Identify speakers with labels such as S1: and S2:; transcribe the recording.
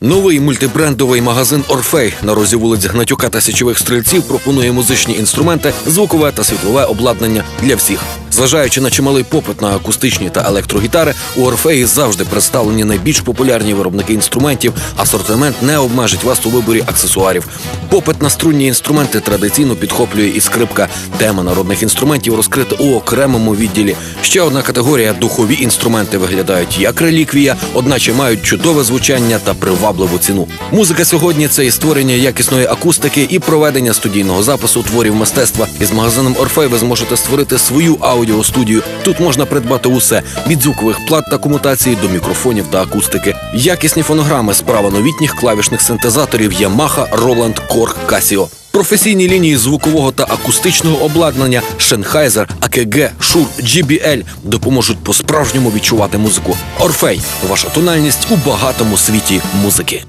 S1: Новий мультибрендовий магазин Орфей на розі вулиць Гнатюка та Січових стрільців пропонує музичні інструменти, звукове та світлове обладнання для всіх. Зважаючи на чималий попит на акустичні та електрогітари, у Орфеї завжди представлені найбільш популярні виробники інструментів. Асортимент не обмежить вас у виборі аксесуарів. Попит на струнні інструменти традиційно підхоплює і скрипка. Тема народних інструментів розкрита у окремому відділі. Ще одна категорія духові інструменти виглядають як реліквія, одначе мають чудове звучання та привабливу ціну. Музика сьогодні це і створення якісної акустики, і проведення студійного запису творів мистецтва. Із магазином Орфей ви зможете створити свою аудіостудію. Тут можна придбати усе від звукових плат та комутації до мікрофонів та акустики. Якісні фонограми справа новітніх клавішних синтезаторів Yamaha, Roland, Korg, Casio. Професійні лінії звукового та акустичного обладнання Sennheiser, AKG, Shure, GBL допоможуть по-справжньому відчувати музику. Орфей ваша тональність у багатому світі музики.